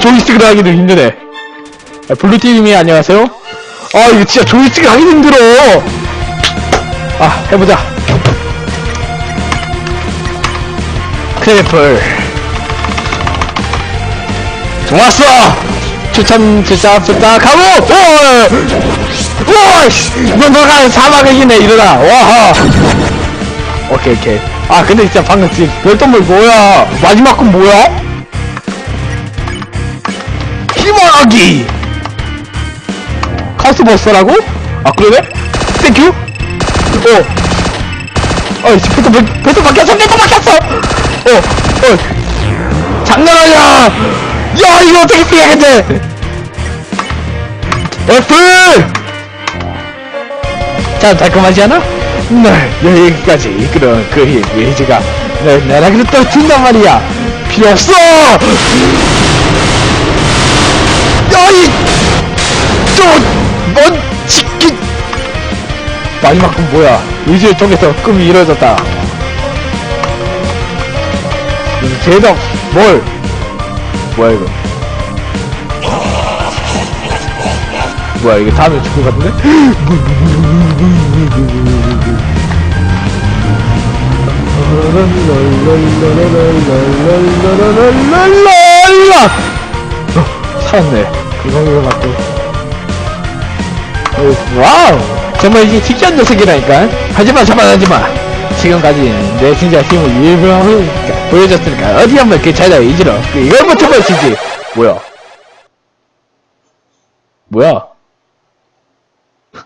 조이스틱으로 하기도 힘드네. 아, 블루팀이 안녕하세요? 아, 이거 진짜 조이스틱 하기 힘들어. 아, 해보자. 크래플. 좋았어! 추천, 추천, 추천, 가고! 오! 오! 씨! 너, 너가 사막의 힘에 일어나! 와하! 오케이, 오케이. 아, 근데 진짜 방금 지금 별똥물 뭐야? 마지막 건 뭐야? 희망하기! 카스버스라고? 아, 그러네? 땡큐? 어. 어이, 배터, 배- 배터 바뀌었어! 배터 바뀌었어! 어, 어. 장난 아니야! 야, 이거 어떻게 피해야겠네! F! 자, 달콤하지 않아? 날 여기까지 이끌어온 그 힘, 의지가 널 나락으로 떨친단 말이야! 필요 없어! 야이 저뭔 치킨 마지막 건 뭐야? 의지의 통해서 꿈이 이루어졌다. 제덕! 뭘? 뭐야 이거? 뭐야 이게 다음에 죽을 것 같은데? 살았네. 이거 맞고. 어, 와우! 정말 이게 특이한 녀석이라니까. 하지마, 자만하지마. 지금까지 내 진짜 힘을 일부러 보여줬으니까 어디 한번 그 자리에 이지로 그 이걸 못 쳐보시지. 뭐야? 뭐야?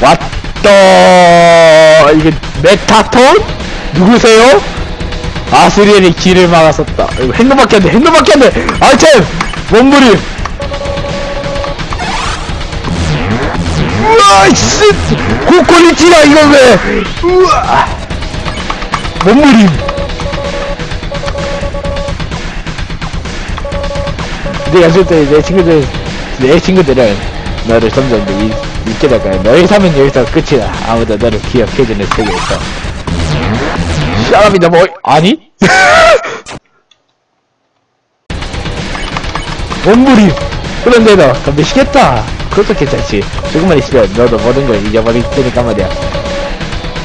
왔다 이게 메타톤? 누구세요? 아 스리엘이 길을 막았었다. 이거 행동밖에 안돼 행동밖에 안돼! 아이템! 몸부림! 우와 씨 고퀄리티라 이거 왜! 우와! 몸부림! 내가 쓸때 내 친구들 내 친구들은 너를 점점 더 잊- 잊게 될 거야. 너희 삶은 여기서 끝이야 아무도 너를 기억해주는 세계에서 사람이다 뭐. 아니? 몸부림 그런데도 덤비시겠다. 그것도 괜찮지. 조금만 있으면 너도 모든 걸 잊어버릴 테니까 말이야.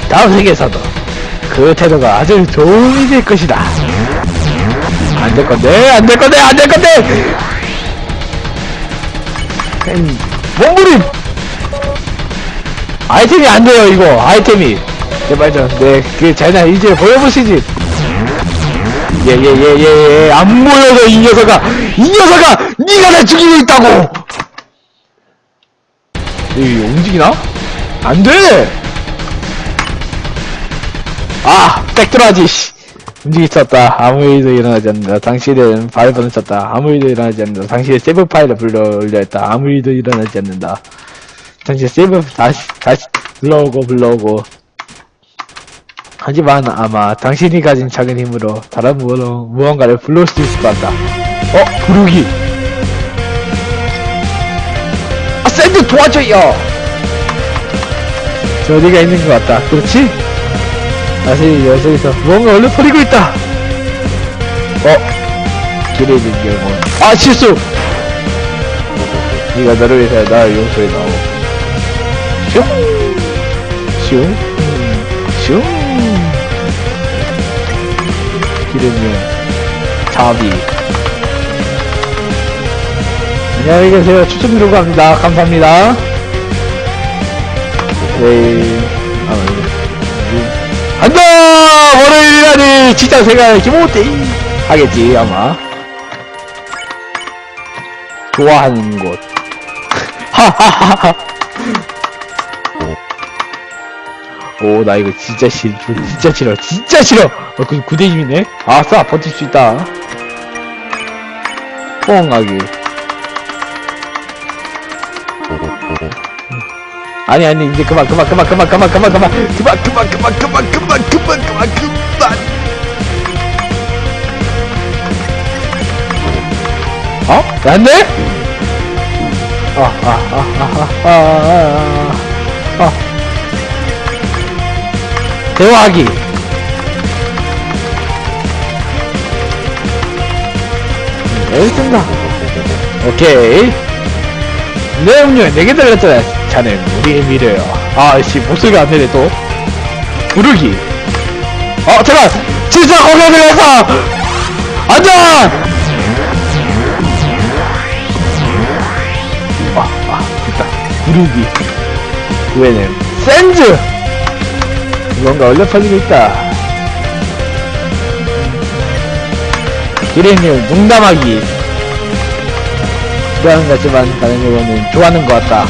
다음 세계에서도 그 태도가 아주 좋은 될 것이다. 안 될 건데 안 될 건데 안 될 건데! 음, 몸부림 아이템이 안 돼요 이거. 아이템이 제발 좀네그 잘나 이제 보여보시지. 예예예 예 예. 안 보여서 이 녀석아 이 녀석아 네가 날 죽이고 있다고! 이거 움직이나? 안돼! 아 백드라지 씨. 움직이 쳤다. 아무 일도 일어나지 않는다. 당신은 발버둥 쳤다. 아무 일도 일어나지 않는다. 당신의 세이브 파일을 불러 올렸다. 아무 일도 일어나지 않는다. 당신 세이브 다시 다시 불러오고 불러오고 하지만 아마 당신이 가진 작은 힘으로 다른 무언, 무언가를 불러올 수 있을 것 같다. 어? 부르기. 아 샌드 도와줘요! 저 어디가 있는 것 같다. 그렇지? 다시 여기서 무언가 얼른 버리고 있다. 어? 길에 있는 경우 아 실수! 네가 너를 위해서 나를 용서해 나오. 슝! 슝, 슝. 기름용 자비. 안녕히 계세요. 추천 누르고 합니다. 감사합니다. 네. 아, 네. 간다! 월요일이라니! 직장 생활 기모대 하겠지, 아마. 좋아하는 곳. 하하하하. 오, 나 이거 진짜 싫, 진짜 싫어, 진짜 싫어! 어, 그, 구대임이네? 아싸, 버틸 수 있다. 포옹하기. 아니, 아니, 이제 그만, 그만, 그만, 그만, 그만, 그만, 그만, 그만, 그만, 그만, 그만, 그만, 그만, 그만, 그만. 어? 안 돼? 아, 아, 아, 아, 아, 아, 아, 아. 대화하기. 여기 뜬다 오케이. 내 음료 4개 달렸잖아 자네 우리의 미래야 아씨 목소리가 안되네 또. 부르기. 어 잠깐. 진짜 거기 들렸어 앉아! 아, 아, 됐다. 부르기. 왜냐면, 센즈! 뭔가 얼려 퍼지고 있다. 기레님 농담하기. 좋아하는 것 같지만 다른 이거는 좋아하는 것 같다.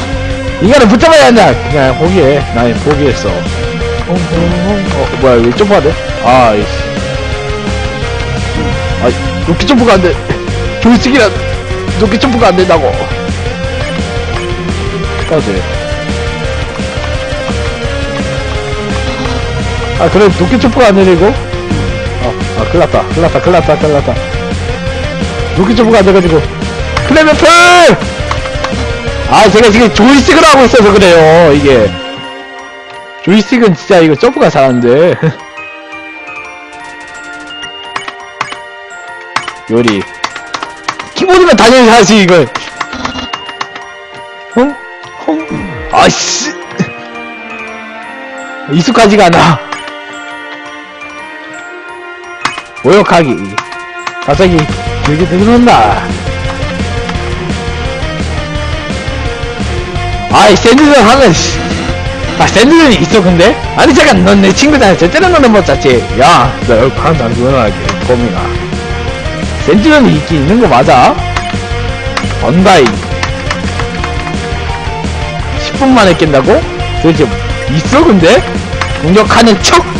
이거는 붙잡아야 한다. 그냥 포기해. 난 포기했어. 어, 어, 뭐야, 왜 점프가 돼? 아, 이씨. 아, 점프가 안 돼. 조이스틱이라 높게 점프가 안 된다고. 어제. 아, 그래, 높게 점프가 안 되고? 어, 아, 큰일 났다. 큰일 났다. 큰일 났다. 큰일 났다. 높게 점프가 안 돼가지고. 클레멘트! 아, 제가 지금 조이스틱을 하고 있어서 그래요, 이게. 조이스틱은 진짜 이거 점프가 잘하는데. 요리. 키보드면 당연히 하지, 이걸. 헝? 헝? 아씨. 익숙하지가 않아. 모욕하기. 갑자기 길게 들어온다. 아이, 샌드는 하면, 씨. 아, 샌드는 있어, 근데? 아니, 잠깐, 넌 내 친구잖아. 절대로 너는 못 잤지. 야, 너 여기 방도 안 구원할게, 고민아. 샌드는 있긴 있는 거 맞아? 언다이. 10분 만에 깬다고? 도대체, 있어, 근데? 공격하는 척!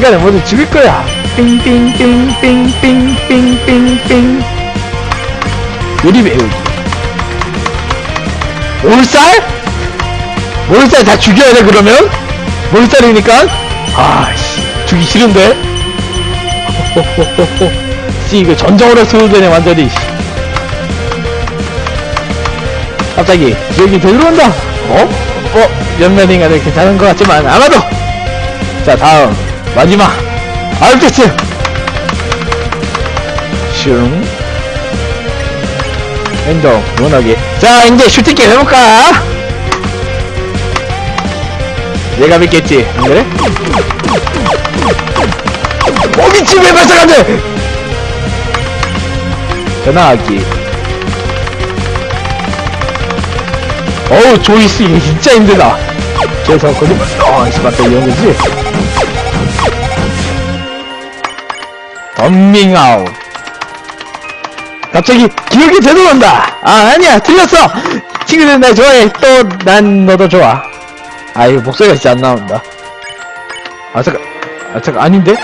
인간을 모두 죽일 거야! 삥삥삥삥삥삥삥삥 요리 배우기. 몰살? 몰살 다 죽여야 돼, 그러면? 몰살이니까? 아씨, 죽기 싫은데? 호호호호호. 씨, 이거 전정으로 수호되네, 완전히. 씨. 갑자기, 여기 되들어온다! 어? 어? 몇몇인가는 괜찮은 것 같지만, 아마도! 자, 다음. 마지막. 알겠지? 슝. 행동, 원하게. 자, 이제 슈팅게임 해볼까? 내가 믿겠지, 안 그래? 어, 미친, 왜 돼! 전화하기. 어우, 조이스, 이거 진짜 힘들다. 그래서, 거기, 어, 씨, 맞다, 이런 거지? 덤밍아웃. 갑자기 기억이 되돌아온다. 아 아니야 틀렸어. 친구들 날 좋아해. 또 난 너도 좋아. 아 이거 목소리가 진짜 안 나온다. 아 잠깐. 아 잠깐 아닌데?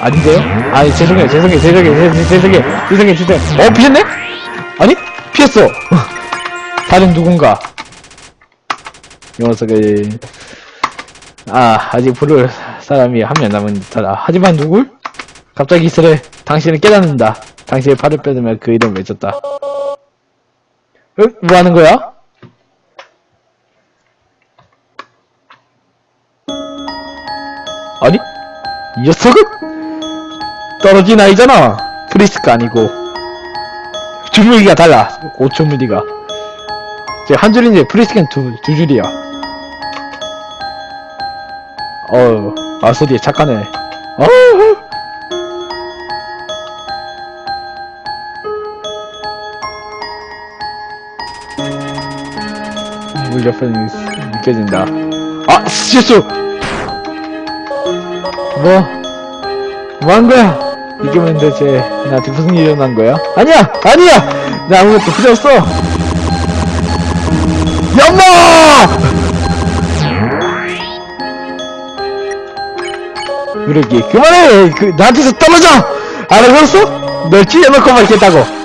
아닌데요? 아 죄송해요 죄송해요 죄송해요 죄송해요 죄송해요 죄송해요 죄송해요. 어 피했네? 아니 피했어. 다른 누군가. 이 녀석을 아 아직 부를 사람이 한 명 남은 듯하다. 하지만 누굴? 갑자기 이슬에 당신을 깨닫는다. 당신의 팔을 빼들며 그 이름 외쳤다. 응? 뭐 하는 거야? 아니? 이 녀석은? 떨어진 아이잖아. 프리스가 아니고. 주물기가 달라. 5초물리가. 한 줄인데 프리스는 두, 두 줄이야. 어우, 아소리에 착하네. 어우. 물 옆에는 느껴진다. 아, 실수! 뭐, 뭐 한 거야? 이기면 대체 나한테 무슨 일이 일어난 거야? 아니야! 아니야! 나 아무것도 부졌어! 연마! 그러기 그만해! 그, 나한테서 떨어져! 알아들었어? 널 찔러놓고만 있겠다고!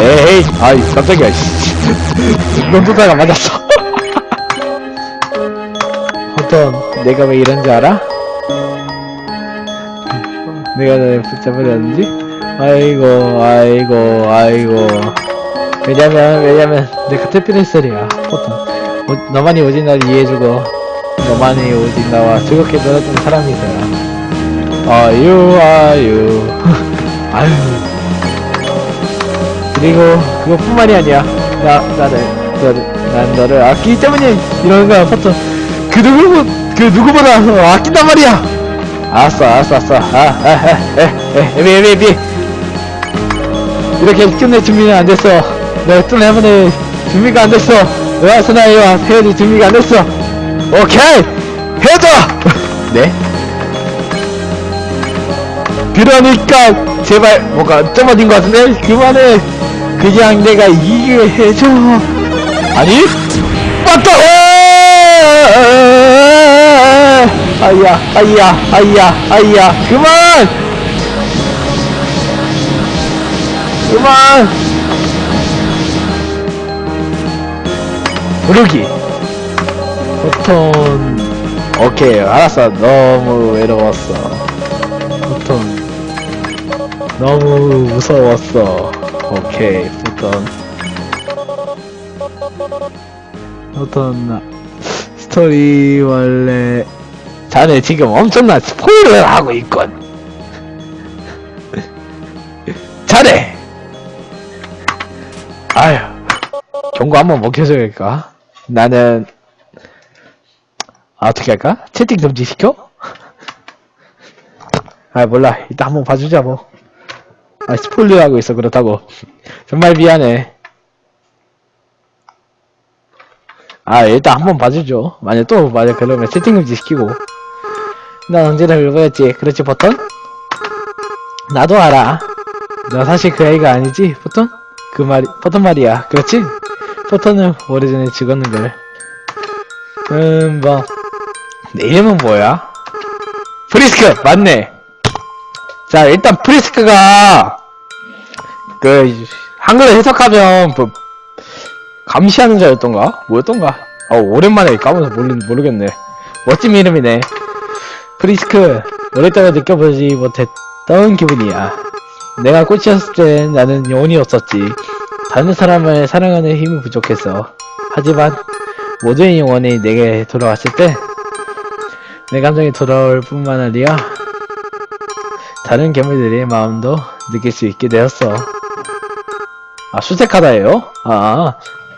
에이, 아이, 깜짝이야, 씨. 넌 도다가 맞았어. 어떤 내가 왜 이런지 알아? 내가 너를 붙잡으려는지? 아이고, 아이고, 아이고. 왜냐면, 왜냐면, 내가 썰이야. 보통. 오- 너만이 오직 나를 이해해주고, 너만이 오직 나와 즐겁게 놀아주는 사람이잖아. 아유 아유 아유 그리고 그것뿐만이 아니야. 나 나를 너를 난 너를 아끼기 때문에 이런 거야 포터 그 누구 그 누구보다 너 아낀단 말이야. 알았어 알았어 알았어. 아아에에 에비 에비 에비 이렇게 끝낼 준비는 안 됐어. 내가 또 내보내 준비가 안 됐어. 왜 스나이와 헤어질 준비가 안 됐어? 오케이! 헤어져! 네 그러니까 제발 뭐가 쩌어진 것 같은데? 그만해. 그냥 내가 이기게 해줘. 아니? 맞다! 아이야 아이야 아이야 아이야. 그만! 그만! 부르기. 보통 오케이. 알았어. 너무 외로웠어 너무 무서웠어. 오케이 보통 보통 스토리 원래 자네 지금 엄청난 스포일러를 하고 있건 자네! 아휴 경고 한번 먹혀줘야겠까? 나는 아, 어떻게 할까? 채팅 금지 시켜? 아 몰라. 이따 한번 봐주자 뭐 아, 스포일러 하고 있어, 그렇다고. 정말 미안해. 아, 일단 한번 봐주죠. 만약 또, 만약 그러면 채팅 금지 시키고. 난 언제나 읽어야지. 그렇지, 버튼? 나도 알아. 너 사실 그 애가 아니지, 버튼? 그 말이, 버튼 말이야. 그렇지? 버튼은 오래전에 죽었는걸. 음, 뭐. 내 이름은 뭐야? 프리스크! 맞네! 자, 일단 프리스크가 그 한글로 해석하면 뭐 감시하는 자였던가? 뭐였던가? 아, 오랜만에 까면서 모르, 모르겠네. 멋진 이름이네. 프리스크, 오랫동안 느껴보지 못했던 기분이야. 내가 꽃이었을 때 나는 영혼이었었지. 다른 사람을 사랑하는 힘이 부족했어. 하지만 모두의 영혼이 내게 돌아왔을 때 내 감정이 돌아올 뿐만 아니라 다른 괴물들의 마음도 느낄 수 있게 되었어. 아, 수색하다예요? 아,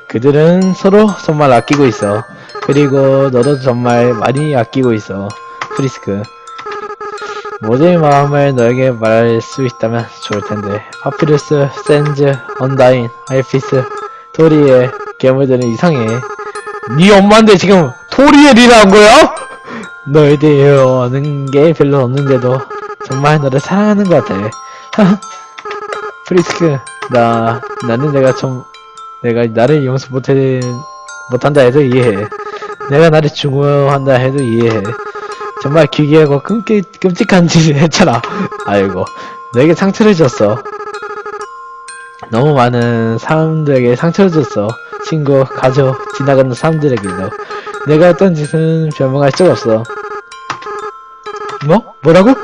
그들은 서로 정말 아끼고 있어. 그리고 너도 정말 많이 아끼고 있어. 프리스크. 모두의 마음을 너에게 말할 수 있다면 좋을 텐데. 파피루스, 센즈, 언다인, 아이피스, 토리의 괴물들은 이상해. 네 엄마인데 지금 토리엘이라 한 거야? 너에 대해 아는 게 별로 없는데도 정말 너를 사랑하는 것 같아. 프리스크, 나, 나는 내가 좀, 내가 나를 용서 못해, 못한다 해도 이해해. 내가 나를 중요한다 해도 이해해. 정말 기괴하고 끔찍, 끔찍한 짓을 했잖아. 아이고, 너에게 상처를 줬어. 너무 많은 사람들에게 상처를 줬어. 친구, 가족, 지나가는 사람들에게도. 내가 했던 짓은 변명할 수 없어. 뭐? 뭐라고?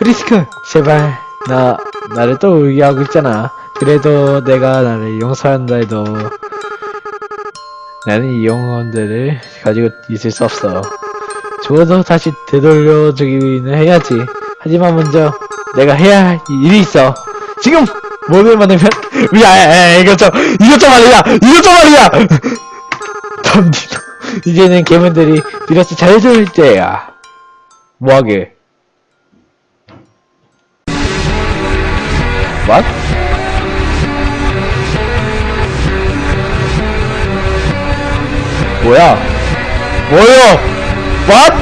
프리스크, 제발, 나, 나를 또 의기하고 있잖아. 그래도 내가 나를 용서한다 해도, 나는 이 영혼들을 가지고 있을 수 없어. 죽어도 다시 되돌려주기는 해야지. 하지만 먼저, 내가 해야 할 일이 있어. 지금! 몸을 만들면, 야, 야, 야, 이것 좀, 이것 좀 말이야! 이것 좀 말이야! 덤디도. 이제는 괴물들이 비로소 자유로울 때야. 뭐하게? What? 뭐야? 뭐요? What?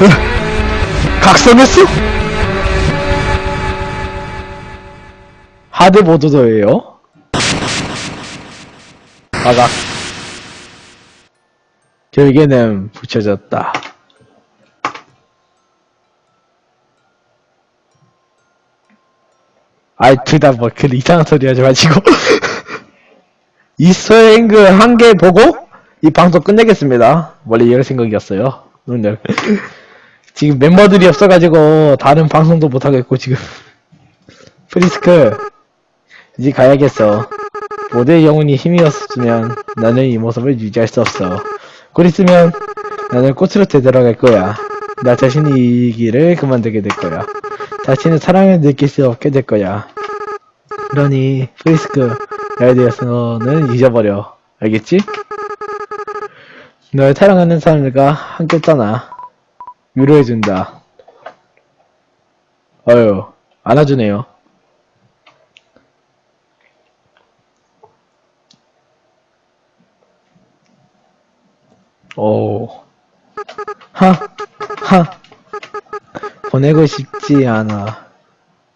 각성했어? 하드보드도예요? 아가 결계는 붙여졌다. 아이, 둘다 뭐, 그 이상한 소리 하지 마시고. 이스터앵글 한개 보고, 이 방송 끝내겠습니다. 원래 이럴 생각이었어요. 오늘. 지금 멤버들이 없어가지고, 다른 방송도 못하겠고, 지금. 프리스크, 이제 가야겠어. 모두의 영혼이 힘이었으면, 나는 이 모습을 유지할 수 없어. 곧 있으면, 나는 꽃으로 되돌아갈 거야. 나 자신이 이 길을 그만두게 될 거야. 자신의 사랑을 느낄 수 없게 될 거야. 그러니 프리스크 나에 대해서는 잊어버려. 알겠지? 널 사랑하는 사람들과 함께 떠나. 위로해준다. 어휴, 안아주네요. 오. 하, 하. 보내고 싶지 않아.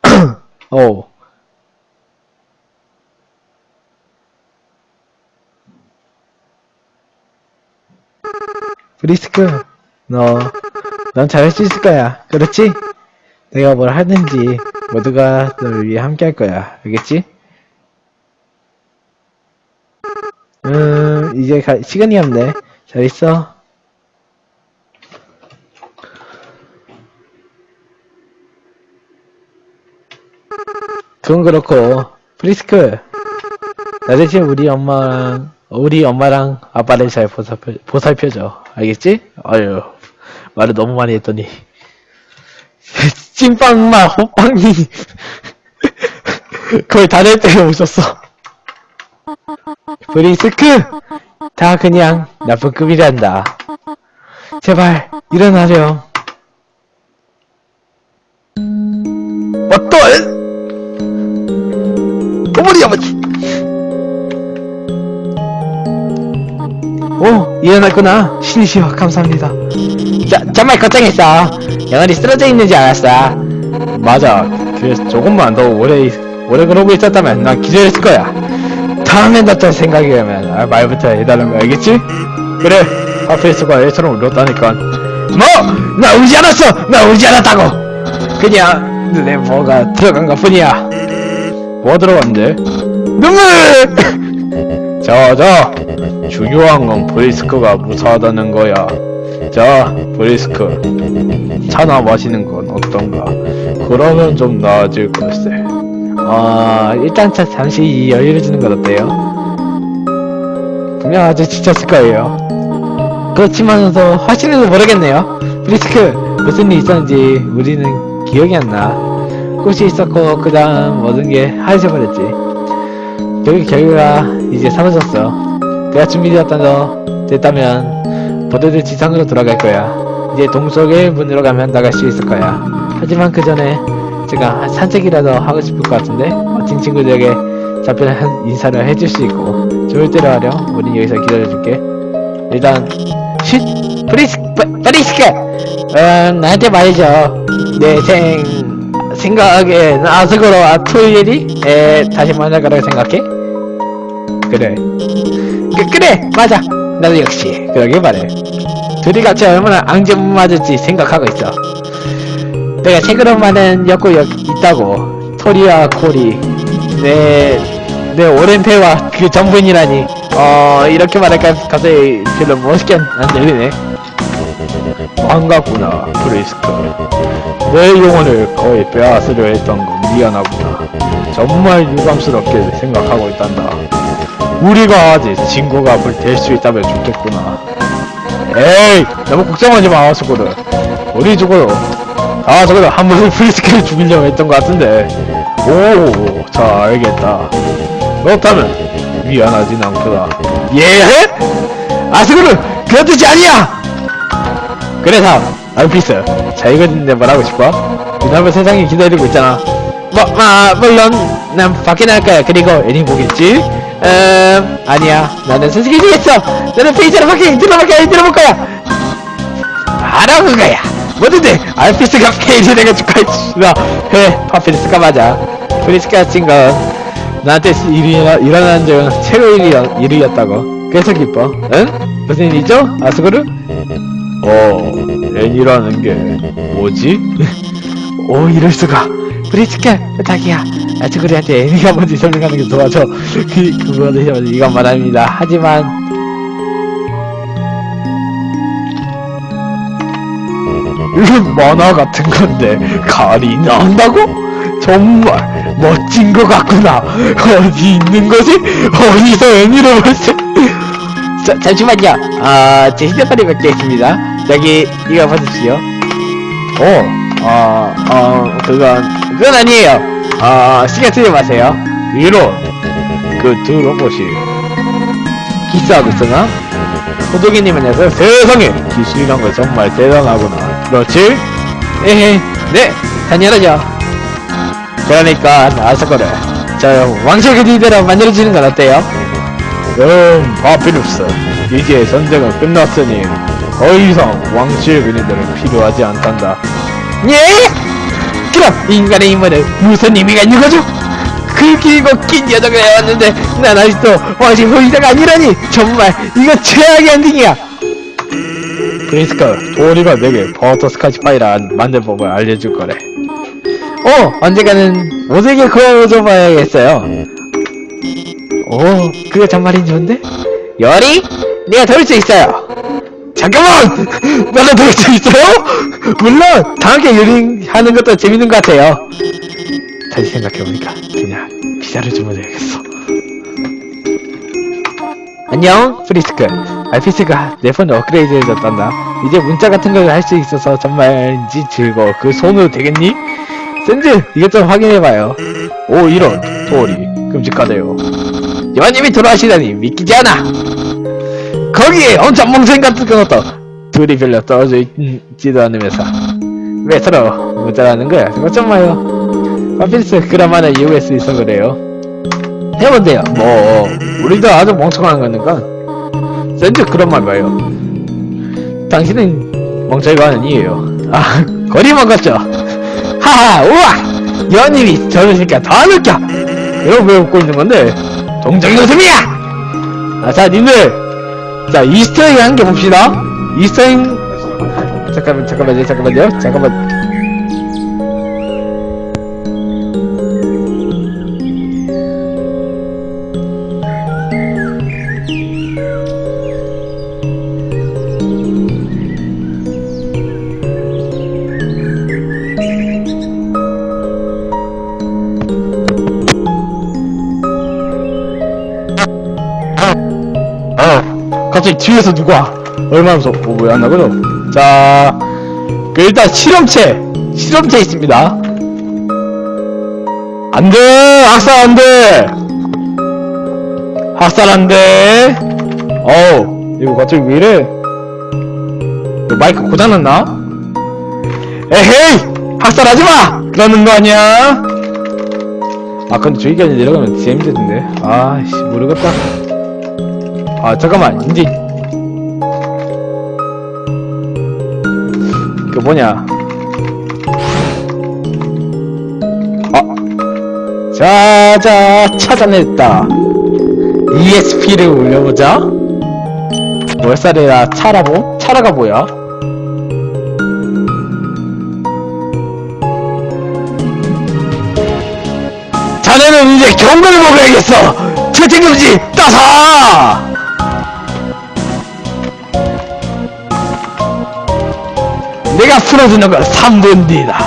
오. 브리스크, 너, 넌 잘할 수 있을 거야. 그렇지? 내가 뭘 하든지 모두가 널 위해 함께 할 거야. 알겠지? 음, 이제 가, 시간이 없네. 잘 있어. 그건 그렇고, 프리스크, 나 대신 우리 엄마랑, 우리 엄마랑 아빠를 잘 보살펴, 보살펴줘. 알겠지? 아유, 말을 너무 많이 했더니. 찐빵마, 호빵이. 거의 다될 때가 오셨어. 브리스크! 다 그냥 나쁜 급이란다. 제발, 일어나렴. 어떤? 어머니 아버지! 오, 일어났구나. 신이시여, 감사합니다. 자, 정말 걱정했어. 영원히 쓰러져 있는 줄 알았어. 맞아. 그래서 조금만 더 오래, 오래 그러고 있었다면 난 기절했을 거야. 다음엔 어떤 생각이라면 아, 말부터 해달라는 거 알겠지? 그래. 파페이스가 애처럼 울었다니까. 뭐! 나 울지 않았어! 나 울지 않았다고! 그냥 눈에 뭐가 들어간 것 뿐이야. 뭐 들어갔는데? 눈물! 자, 자. 중요한 건 브리스크가 무사하다는 거야. 자, 브리스크. 차나 마시는 건 어떤가? 그러면 좀 나아질 걸세. 아, 일단 자, 잠시 이 여유를 주는 건 어때요? 분명 아주 지쳤을 거예요. 그렇지만도 확실히도 모르겠네요. 브리스크, 무슨 일 있었는지 우리는 기억이 안 나. 꽃이 있었고, 그 다음 모든 게 하얘져버렸지. 여기 결과가 이제 사라졌어. 내가 준비되었다너 됐다면 모두들 지상으로 돌아갈 거야. 이제 동속의 문으로 가면 나갈 수 있을 거야. 하지만 그 전에 제가 산책이라도 하고 싶을 것 같은데 멋진 친구들에게 잡혀한 인사를 해줄 수 있고 좋을 대로 하렴. 우린 여기서 기다려줄게. 일단 쉿! 브리스 브- 브리스크! 음, 나한테 말이죠. 내 생... 생각엔 아스고로 아토이엘이 에, 다시 만날 거라고 생각해? 그래. 그, 그래! 맞아! 나도 역시 그러길 바래. 둘이 같이 얼마나 앙증맞을지 생각하고 있어. 내가 책으로 많은 엮고 있다고. 토리와 코리. 내, 내 오랜 패와 그 전분이라니. 어, 이렇게 말할까 갑자기 별로 멋있게 안 들리네. 반갑구나, 브리스크. 내 영혼을 거의 빼앗으려 했던 건 미안하구나. 정말 유감스럽게 생각하고 있단다. 우리가 아직 친구가 될수 있다면 좋겠구나. 에이, 너무 걱정하지 마, 저거를. 우리 저거, 아, 저거 한 번에 프리스크를 죽이려고 했던 것 같은데. 오, 자, 알겠다. 그렇다면, 미안하진 않구나. 예? 아, 그런 뜻이 아니야! 그래서, 자, 이거 근데 말하고 싶어? 그나마 세상이 기다리고 있잖아. 뭐, 아, 물론, 난 밖에 나갈 거야. 그리고 애니 보겠지? 음, 아니야. 나는 주겠어. 나는 페이지로 밖에 들어볼 거야, 들어볼 거야. 알아본 거야. 뭐든지 알피스가 페이지 내가 축하해주라. 해, 파피리스가 맞아. 프리스가 친건 나한테 일이 일어난 적은 일이, 일이었다고. 그래서 기뻐. 응? 무슨 일이죠? 아스고르? 어, 애니라는 게 뭐지? 오, 이럴 수가. 브리스카, 부탁이야. 아스고르한테 애니가 뭔지 설명하는 게 도와줘. 그, 그거는 이건 말합니다. 하지만, 이건 만화 같은 건데 칼이 나온다고? 정말 멋진 것 같구나. 어디 있는 거지? 어디서 볼수? 자, 잠시만요. 아, 제 휴대폰에 몇개 있습니다. 여기 이거 보십시오. 어, 어, 어, 그건, 그건 아니에요. 어, 시간 틀리 마세요. 위로, 그 두 로봇이 기싸하고 있었나? 호동이님 안녕하세요. 세상에! 기술이란 거 정말 대단하구나. 그렇지? 에헤, 네, 당연하죠. 그러니까, 아서 그래. 저, 왕실 그리대로 만들어지는 건 어때요? 음, 다 필요 없어. 이제 전쟁은 끝났으니, 더 이상 왕실 그리대로 필요하지 않단다. 예? 그럼 인간의 힘은 무슨 의미가 있는 거죠? 그 길고 긴 여정을 해왔는데 난 아직도 왕실 후이자가 아니라니 정말 이거 최악의 엔딩이야 그리스카 도리가 내게 버터스카치 파이란 만들 법을 알려줄 거래 어 언젠가는 모세게 구워줘 봐야겠어요 오 그거 정말인 좋은데? 열이? 내가 도울 수 있어요 잠깐만! 나도 도울 수 있어요? 물론 다음에 요리하는 것도 재밌는 것 같아요. 다시 생각해보니까 그냥 피자를 주문해야겠어. 안녕 프리스크. 알피스가 내 폰 업그레이드 해줬단다. 이제 문자 같은 걸 할 수 있어서 정말인지 즐거워. 그 손으로 되겠니? 샌즈 이것 좀 확인해봐요. 오 이런. 토리. 끔찍하네요. 여왕님이 돌아가시다니 믿기지 않아 거기에 엄청 멍청 같은 것도 둘이 별로 떨어져 있지도 않으면서. 왜 서로 모자라는 거야? 좀 마요? 파필스 그라마는 이유일 수 있어 그래요. 해본대요. 뭐 우리도 아주 멍청한 거니까. 샌드 그런 말 봐요. 당신은 멍청이가 아니에요. 아 거리 먹었죠. 하하 우와! 여님이 저러니까 더 느껴 이거 왜 웃고 있는 건데 동정이 웃음이야! 아자 님들 자 이스터에그 한 개 봅시다. 이스터egg 잠깐만 잠깐만요 잠깐만요. 잠깐만 뒤에서 누가 얼마나 무서워 어, 왜 안 나가죠? 자, 그 일단 실험체 실험체 있습니다. 안돼 학살 안돼. 학살 안돼. 어우 이거 갑자기 왜 이래? 마이크 고장났나? 에헤이 학살하지마! 그러는 거 아니야? 아 근데 저기까지 내려가면 재밌겠는데. 아씨 모르겠다. 아 잠깐만 이제 그 뭐냐? 아 자자 찾아냈다. ESP를 올려보자. 월살이라 차라보? 차라가 뭐야? 자네는 이제 경고를 먹어야겠어. 채팅금지 따사 내가 풀어주는 건 3분 뒤다.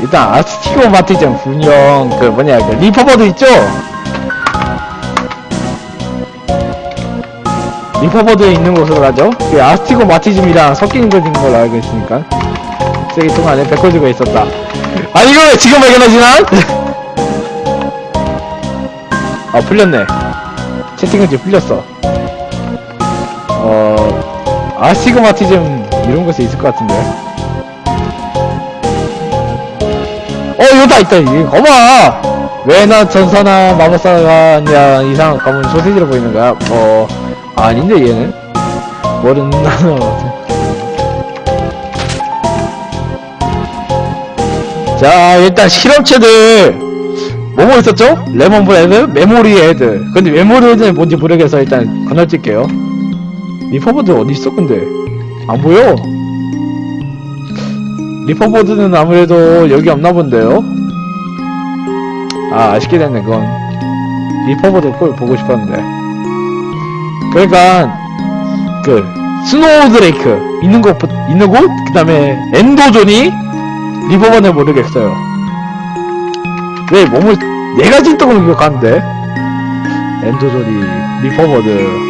일단 아스티고마티즘 분명 그 뭐냐 그 리퍼버드 있죠? 리퍼버드에 있는 곳으로 가죠? 그 아스티고마티즘이랑 섞이는 것인 걸로 알고 있으니까 쓰레기통 안에 백호즈가 있었다. 아 이거 왜 지금 발견하지 난? 아 풀렸네. 채팅은지 풀렸어. 어, 아시그마티즘 이런 곳에 있을 것 같은데. 어, 이거 다 있다. 이거 거봐! 왜난 전사나 마법사가 아니라 이상한 검은 소세지로 보이는 거야? 어, 아닌데, 얘는? 뭐는 나는. 자, 일단 실험체들. 뭐뭐 있었죠? 레몬 브레드, 메모리 헤드. 근데 메모리 헤드는 뭔지 모르겠어. 일단 건너뛸게요. 리퍼보드 어디 있어 근데? 안 보여? 리퍼보드는 아무래도 여기 없나 본데요? 아 아쉽게 됐네 그건. 리퍼보드 꼭 보고 싶었는데. 그러니까 그 스노우 드레이크 있는 곳 있는 곳? 그다음에 엔도존이 리퍼보드는 모르겠어요. 왜 몸을 네 가지 동을 기억하는데? 엔도존이 리퍼보드